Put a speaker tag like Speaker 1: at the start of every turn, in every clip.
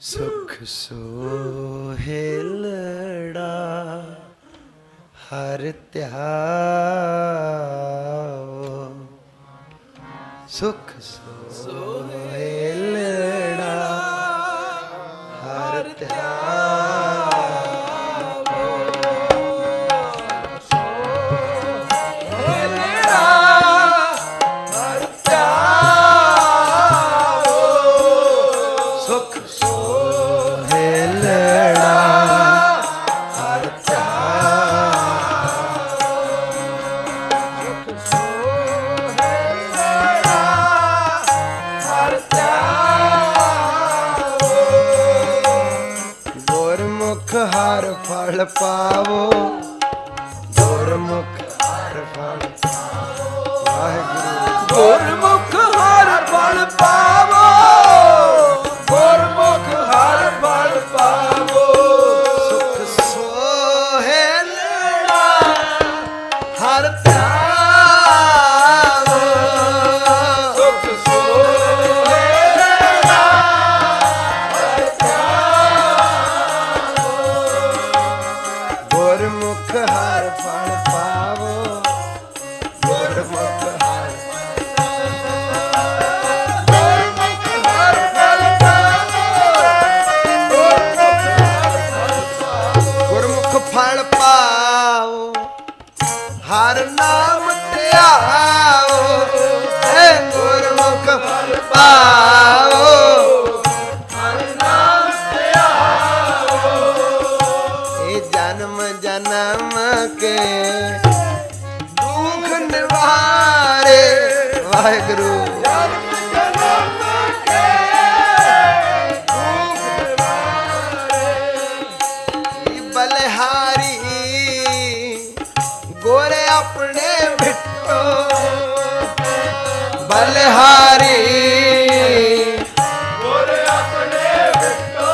Speaker 1: ਸੁਖ ਸੋਹਿਲੜਾ ਹਰ ਧਿਆਓ ਸੁਖ ਸੋਹੇ ਫਲ ਪਾਵੋ। ਗੁਰਮੁਖ ਹਰ ਫਲ ਪਾਵੋ। ਵਾਹਿਗੁਰੂ।
Speaker 2: ਗੁਰਮੁਖ
Speaker 1: ਨਾਮ ਧਿਆਓ ਏ ਗੁਰਮੁਖ ਫਲ ਪਾਓ। ਹਰ ਨਾਮ ਧਿਆਓ ਇਹ ਜਨਮ ਜਨਮ ਕੇ ਦੁੱਖ ਨਿਵਾਰੇ, ਵਾਹਿਗੁਰੂ। ਬਲਿਹਾਰੀ। ਗੁਰ ਆਪਣੇ
Speaker 2: ਵਿਟੋ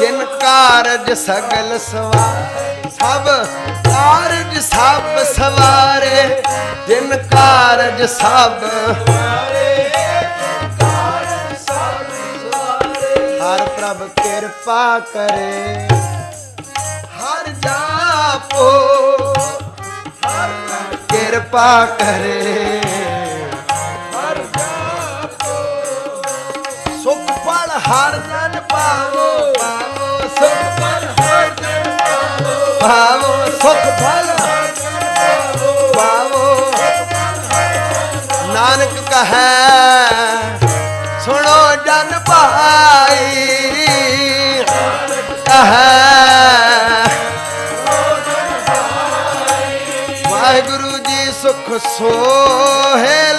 Speaker 1: ਜਿਨ ਕਾਰਜ ਸਗਲ ਸਵਾਰ ਸਭ ਕਾਰਜ ਸਭ ਸਵਾਰੇ ਜਿਨ ਕਾਰਜ ਸਭ ਹਰ ਪ੍ਰਭ ਕਿਰਪਾ ਕਰੇ ਹਰ ਜਾਪੋ ਕਿਰਪਾ ਕਰੇ। ਹਰ ਜਨ ਪਾਵੋ ਪਾਵੋ ਸੁਖ ਫਲ, ਹਰ ਜਨ ਪਾਵੋ। ਪਾਵੋ ਸੁਖ ਫਲ ਪਾਵੋ। ਨਾਨਕ ਕਹੈ, ਸੁਣੋ ਜਨ ਭਾਈ। ਕਹੈ, ਵਾਹਿਗੁਰੂ ਜੀ ਸੁਖ ਸੋਹੇ